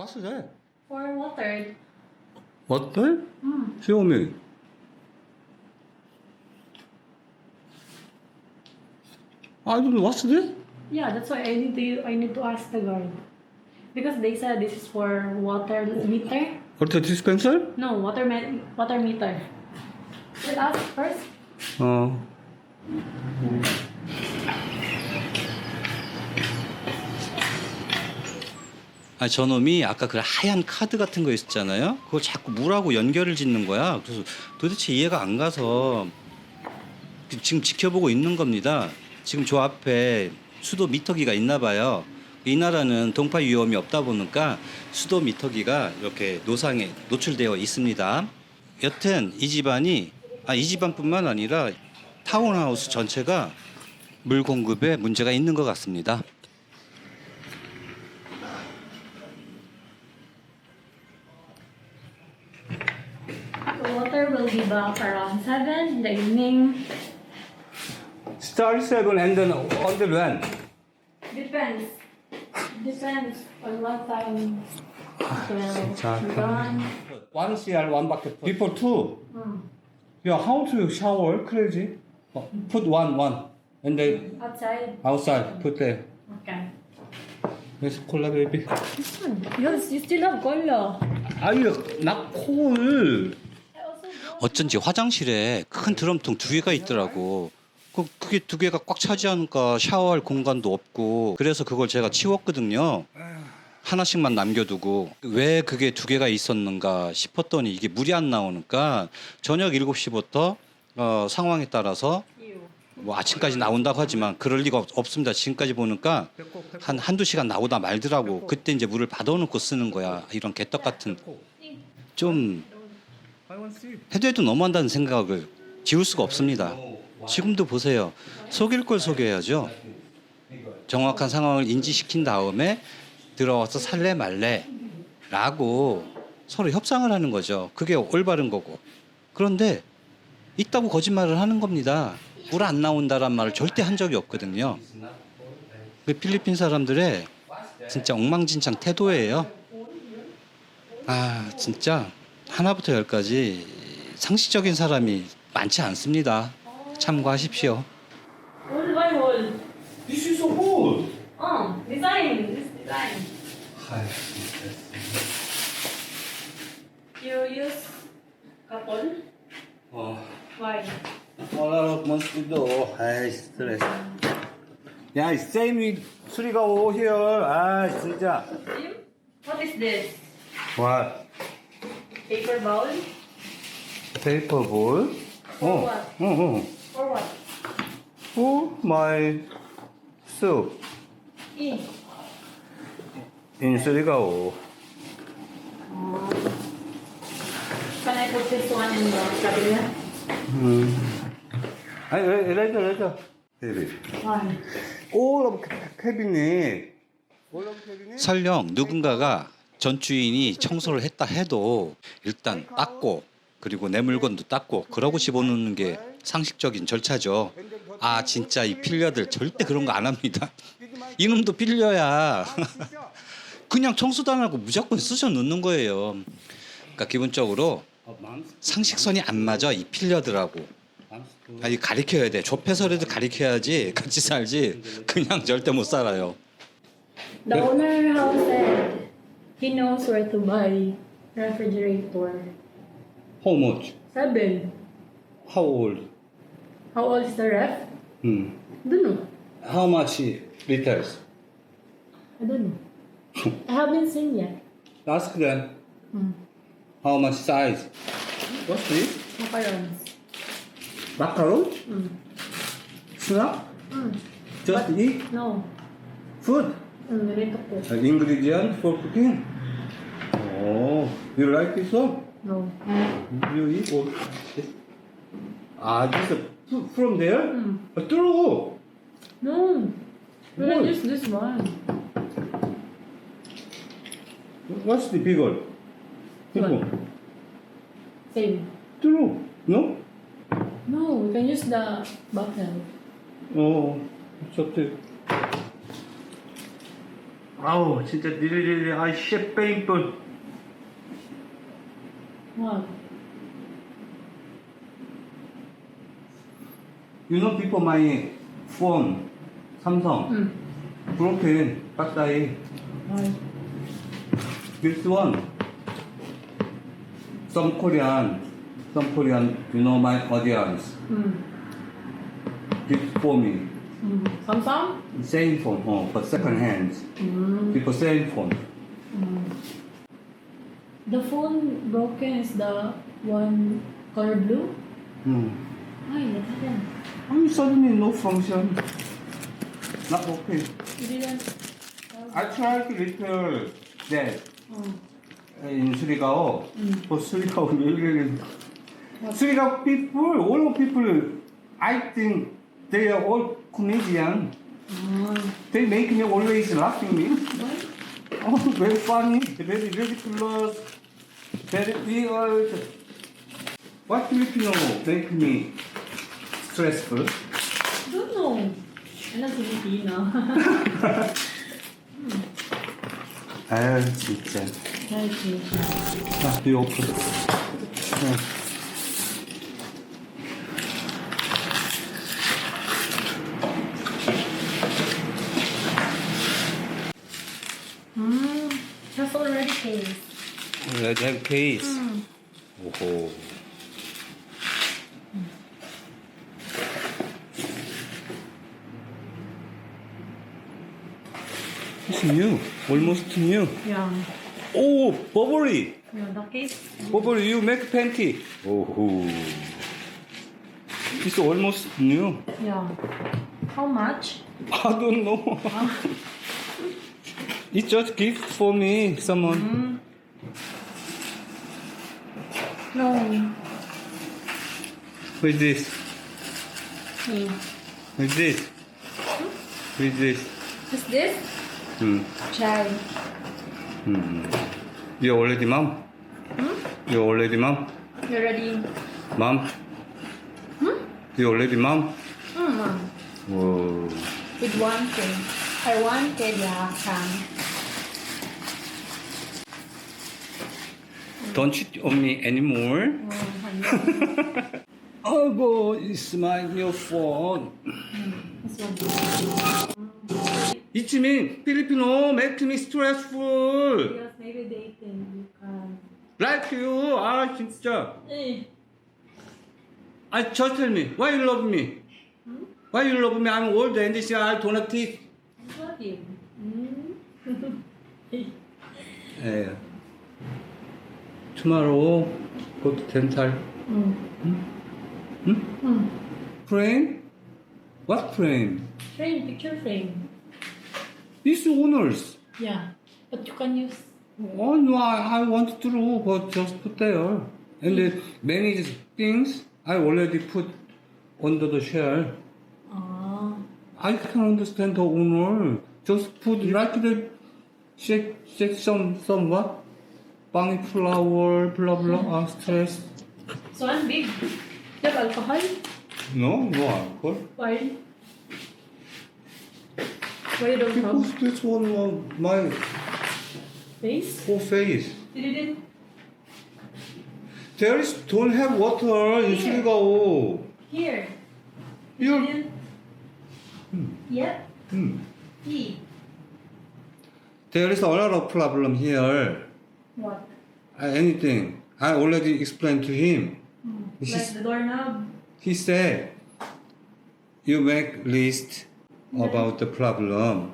What's that? For water. Water? Mm. Show me. I don't know what's that? Yeah, that's why I need to I need to ask the guard. Because they said this is for water meter. Water dispenser? No, water me- water meter. We'll ask first. 어. 아, 저놈이 아까 그 하얀 카드 같은 거 있었잖아요. 그걸 자꾸 물하고 연결을 짓는 거야. 그래서 도대체 이해가 안 가서 지금 지켜보고 있는 겁니다. 지금 저 앞에 수도 미터기가 있나 봐요. 이 나라는 동파 위험이 없다 보니까 수도 미터기가 이렇게 노상에 노출되어 있습니다. 여튼 이 집안이 아, 이 집안뿐만 아니라 타운하우스 전체가 물 공급에 문제가 있는 것 같습니다. The will back around 7 in the evening. Start seven and then until when? Depends. Depends on what time. 진짜. So, done. One CR, one bucket. Before two. Mm. Yeah, how to shower? Crazy. Oh, Put one, one, and then Outside. outside. Put there. Okay. Where's cola, baby? This one. Yes, you still have cola. Are you not cold? 어쩐지 화장실에 큰 드럼통 두 개가 있더라고. 그 그게 두 개가 꽉 차지하니까 샤워할 공간도 없고 그래서 그걸 제가 치웠거든요. 하나씩만 남겨두고 왜 그게 두 개가 있었는가 싶었더니 이게 물이 안 나오니까 저녁 7시부터 어, 상황에 따라서. 뭐 아침까지 나온다고 하지만 그럴 리가 없, 없습니다. 지금까지 보니까 한 한두 시간 나오다 말더라고. 그때 이제 물을 받아놓고 쓰는 거야. 이런 개떡 같은 좀 I want to see. 해도 해도 너무한다는 생각을 지울 수가 없습니다. 지금도 보세요. 속일 걸 속여야죠. 정확한 상황을 인지시킨 다음에 들어와서 살래 말래 라고 서로 협상을 하는 거죠. 그게 올바른 거고. 그런데 있다고 거짓말을 하는 겁니다. 물 안 나온다란 말을 절대 한 적이 없거든요. 그 필리핀 사람들의 진짜 엉망진창 태도예요. 아 진짜 하나부터 열까지 상식적인 사람이 많지 않습니다. 참고하십시오. Whole by whole. This is so cold. Oh, design. This design. You use couple? 어. Why? 얼마나 멋지도. 아이 스트레스. 야, same 수리가 오 here. 아, 진짜. What is this? 와, Paper bowl? 페이퍼 볼. 어, what? 어, 어. Or what? For my soup E. in 수리가오. Can I put this one in the cabinet? 음. 아니, 레- 레저, 레저. 베이비. Why? All of cabinet. All of cabinet. 설령 누군가가 전 주인이 청소를 했다 해도 일단 닦고 그리고 내 물건도 닦고 그러고 집어넣는 게 상식적인 절차죠. 아 진짜 이 필려들 절대 그런 거 안 합니다. 이놈도 필려야 그냥 청소도 안 하고 무조건 쑤셔 넣는 거예요. 그러니까 기본적으로 상식선이 안 맞아 이 필려들하고. 아니 가리켜야 돼. 좁혀서라도 가리켜야지 같이 살지. 그냥 절대 못 살아요. Owner house said he knows where to buy refrigerator. How much? Seven. How old? How old is the ref? 음. I don't know. How much liters? I don't know. I haven't seen yet. Ask them. Hmm. How much size? What's this? Macarons. Macaron? Mm. Snack? Mm. Just eat No. food. Need. An ingredient for cooking. Oh, you like this one? No. You eat all this? Ah, this is from there? Mm. Uh, through. No. We Why? can use this one. What's the bigger? What? one. Same. Through. No? No, we can use the bottle. Oh, it's up to 아우 진짜 리리리리 아 shit painful. What? You know before my phone 삼성 Mm. broken 박사이 Why? this one some Korean some Korean you know my audience Mm. gift for me Mm. Samsung? Same phone oh but second hand Mm. people same phone Mm. The phone broken is the one color blue? hmm. Why? What happened? I suddenly no function not okay You didn't. I tried to repair that Oh. in Surigao Mm. but Surigao really? Surigao people all people I think they are all comedian Ah. they make me always laughing me Why? Oh, very funny, very ridiculous, very weird. What Filipino make me stressful? don't know. I'm not Filipino. 아유 진짜. Right. 아, 이 오픈. That's already paid. Let's have case. Mm. 오호. It's new, almost new. Yeah. Oh, bubbly. Yeah, the case. Bubbly, you make panty. Oh, it's almost new. Yeah. How much? I don't know. It's just gift for me, someone. Mm. No. With this, Me. with this, with this. What's this? Hmm. Chai. Hmm. You already mom? Hmm? You already mom? You're ready? Mom? Hmm? You already mom? Mm, mom. Whoa. With one thing. I wanted yakang. Don't cheat on me anymore. Oh. Oh, it's my new phone. this one. It's me, Filipino, make me stressful. Because maybe they think you can. Like you, 아 진짜. Eh. I just tell me, why you love me? Hmm? Why you love me? I'm old and this I don't teeth. Love you. Mm. Yeah. Tomorrow, go to dental. mm. Hmm? Mm. Frame? What frame? Frame, picture frame. This owners. Yeah. But you can use. Oh no, I, I want to do, but just put there. And then many things I already put under the shell. Ah. I can understand the owner. Just put like the shake, shake some, some what? Bunny flower, blah blah, ah, stress. So I'm big. You have alcohol? No, no alcohol. Why? Why you don't Because have this one was my face? whole face. You didn't? There is don't have water in Here. Surigao. Here. You Here. didn't? Yep. Hmm. E. There is a lot of problem here. What? Uh, anything. I already explained to him. Hmm. This Like is- the doorknob? He said, "You make list about the problem.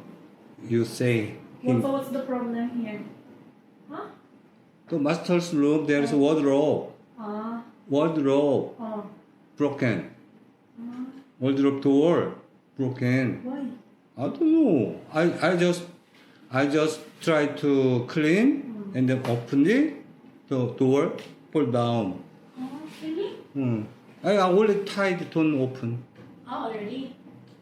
You say What, him. so what's the problem here? Huh? The master's room there is a wardrobe. Ah. Wardrobe Oh. broken. Ah. Wardrobe door broken. Why? I don't know. I, I just I just try to clean and then open it. The door fall down. Oh, really? Hmm. I already tied. Don't open. Oh, already?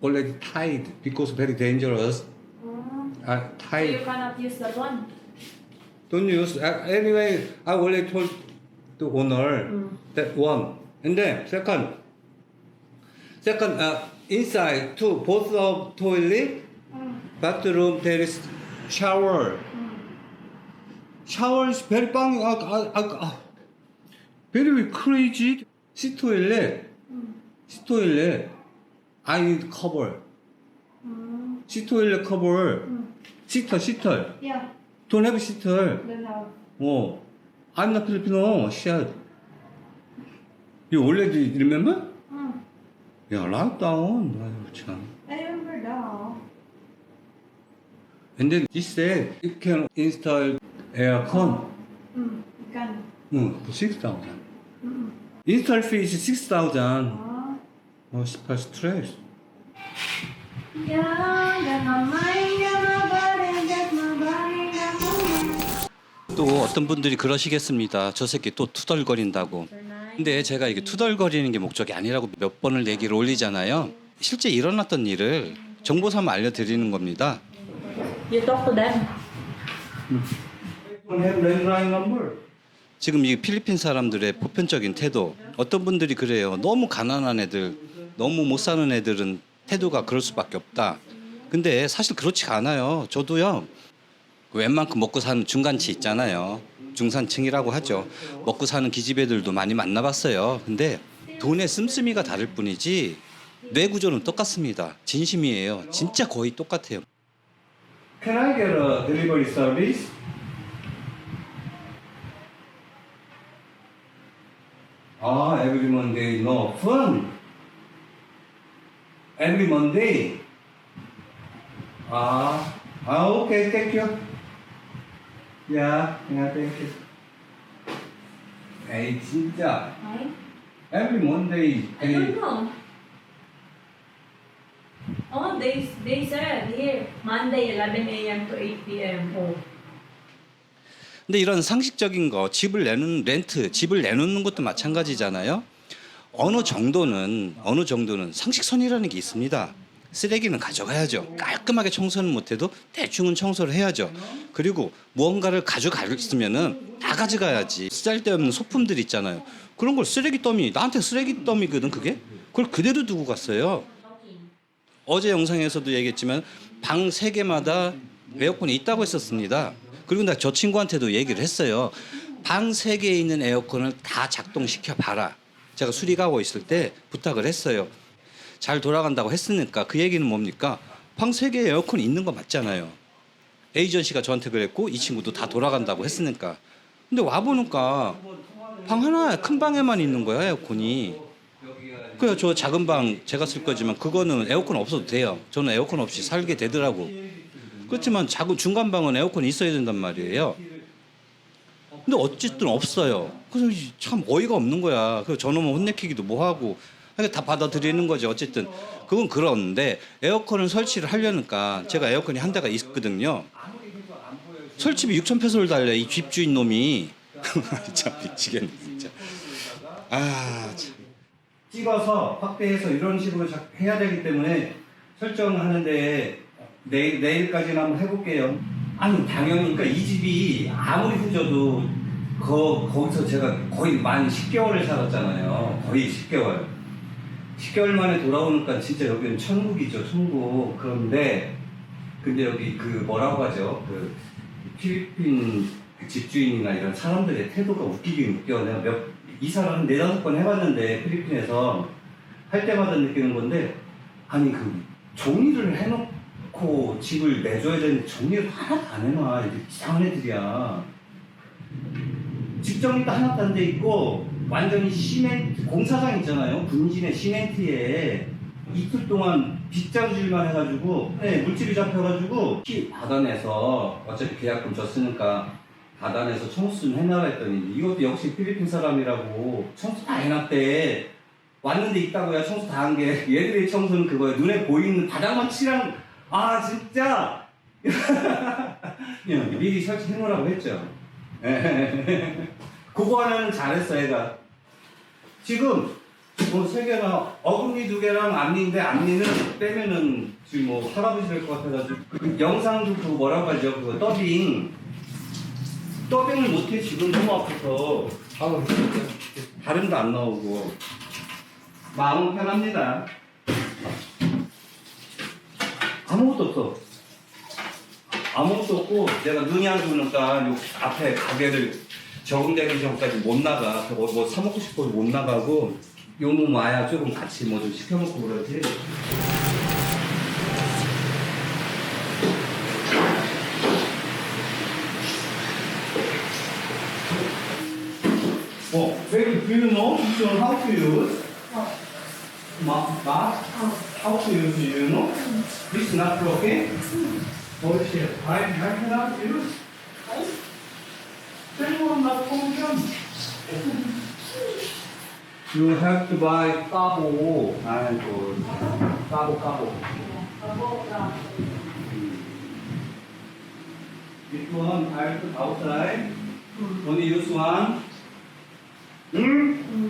Already tied because very dangerous. Oh. I So you cannot use that one? Don't use. Uh, anyway, I already told the owner Mm. that one. And then second, second, uh, inside two, both of toilet, Mm. bathroom, there is shower. 아, 아, 아, 아. Sit toilet. I need cover. Sit toilet cover. Sitter, sitter. Yeah, Don't have sitter. don't have. 어. I'm not Filipino. Shit. You already remember? Mm. 야. 아유, 참. I remember now. And then this said you can install Mm, you can. 응, for 6,000. Mm. Install fee is 6,000. Ah. 어, 18 스트레스. 또 어떤 분들이 그러시겠습니다. 저 새끼 또 투덜거린다고. 근데 제가 이게 투덜거리는 게 목적이 아니라고 몇 번을 얘기를 올리잖아요. 실제 일어났던 일을 정보 삼아 알려드리는 겁니다. You talk to them. Don't have landline number. 지금 이 필리핀 사람들의 보편적인 태도 어떤 분들이 그래요? 너무 가난한 애들 너무 못 사는 애들은 태도가 그럴 수밖에 없다. 근데 사실 그렇지가 않아요. 저도요 웬만큼 먹고 사는 중간치 있잖아요. 중산층이라고 하죠. 먹고 사는 기집애들도 많이 만나봤어요. 근데 돈의 씀씀이가 다를 뿐이지 뇌 구조는 똑같습니다. 진심이에요. 진짜 거의 똑같아요. Can I get a delivery service? 아, every Monday, no fun. Every Monday. 아, 아, okay, thank you. Yeah, yeah, thank you. 에이, 진짜. Right? Every Monday, I don't they, know. Oh, they they said here Monday 11 a.m. to 8 p.m. Oh. 근데 이런 상식적인 거 집을 내는 렌트 집을 내놓는 것도 마찬가지잖아요. 어느 정도는 어느 정도는 상식선이라는 게 있습니다. 쓰레기는 가져가야죠. 깔끔하게 청소는 못해도 대충은 청소를 해야죠. 그리고 무언가를 가져갔으면은 다 가져가야지. 쓰잘데없는 소품들 있잖아요. 그런 걸 쓰레기 더미 나한테 쓰레기 더미거든 그게? 그걸 그대로 두고 갔어요. 어제 영상에서도 얘기했지만 방 세 개마다 에어컨이 있다고 했었습니다. 그리고 나 저 친구한테도 얘기를 했어요. 방 세 개에 있는 에어컨을 다 작동시켜 봐라. 제가 수리 가고 있을 때 부탁을 했어요. 잘 돌아간다고 했으니까 그 얘기는 뭡니까? 방 세 개에 에어컨이 있는 거 맞잖아요. 에이전시가 저한테 그랬고 이 친구도 다 돌아간다고 했으니까. 근데 와 보니까 방 하나 큰 방에만 있는 거야 에어컨이. 그래요. 저 작은 방 제가 쓸 거지만 그거는 에어컨 없어도 돼요. 저는 에어컨 없이 살게 되더라고. 그렇지만 작은 중간 방은 에어컨이 있어야 된단 말이에요. 근데 어쨌든 없어요. 그래서 이- 참 어이가 없는 거야. 그래서 저놈은 혼내키기도 뭐하고 그러니까 다 받아들이는 거죠. 어쨌든 그건 그런데 에어컨을 설치를 하려니까 제가 에어컨이 한 대가 있거든요. 설치비 6천 페소를 달래 이 집주인 놈이 참 미치겠네 진짜. 아 참. 찍어서 확대해서 이런 식으로 자- 해야 되기 때문에 설정하는데 내일, 내일까지는 한번 해볼게요. 아니, 당연히, 그러니까 이 집이 아무리 후져도 거, 거기서 제가 거의 만 10개월을 살았잖아요. 거의 10개월. 10개월 만에 돌아오니까 진짜 여기는 천국이죠, 천국. 그런데, 근데 여기 그 뭐라고 하죠? 그 필리핀 그 집주인이나 이런 사람들의 태도가 웃기긴 웃겨. 내가 몇, 이사를 한 네다섯 번 해봤는데, 필리핀에서 할 때마다 느끼는 건데, 아니, 그 종이를 해놓고 집을 내줘야 되는데 종이를 하나도 안 해놔. 이렇게 이상한 애들이야. 집 정리도 하나도 안돼 있고, 완전히 시멘트, 공사장 있잖아요. 분진의 시멘트에 이틀 동안 빗자루질만 해가지고, 네, 물집이 잡혀가지고, 키 받아내서, 어차피 계약금 줬으니까, 받아내서 청소 좀 해놔라 했더니, 이것도 역시 필리핀 사람이라고, 청소 다 해놨대. 왔는데 있다고요. 청소 다 한 게. 얘들의 청소는 그거예요. 눈에 보이는 바닥만 칠한, 아, 진짜! 미리 설치해 놓으라고 했죠. 그거 하나는 잘했어, 얘가. 지금, 뭐, 세 개나, 어금니 두 개랑 앞니인데, 앞니는 빼면은, 지금 뭐, 할아버지 될 것 같아가지고. 그 영상도 그거 뭐라고 하죠? 그거 더빙. 더빙을 못해, 지금 너무 아파서. 아우, 진짜. 발음도 안 나오고. 마음은 편합니다. 아무것도 없어. 아무것도 없고 내가 눈이 안 좋으니까 요 앞에 가게를 적응되기 전까지 못 나가. 뭐, 뭐 사먹고 싶어서 못 나가고 요놈 와야 조금 같이 뭐 좀 시켜먹고 그러지. 어, baby, do you know to use? Ma, ma, how to use, you know? This is not okay? Oh shit, I, I cannot use. Anyone not function. You have to buy 까보. 아이고, 까보, 까보. This one I have to outside. Only use one. Hmm?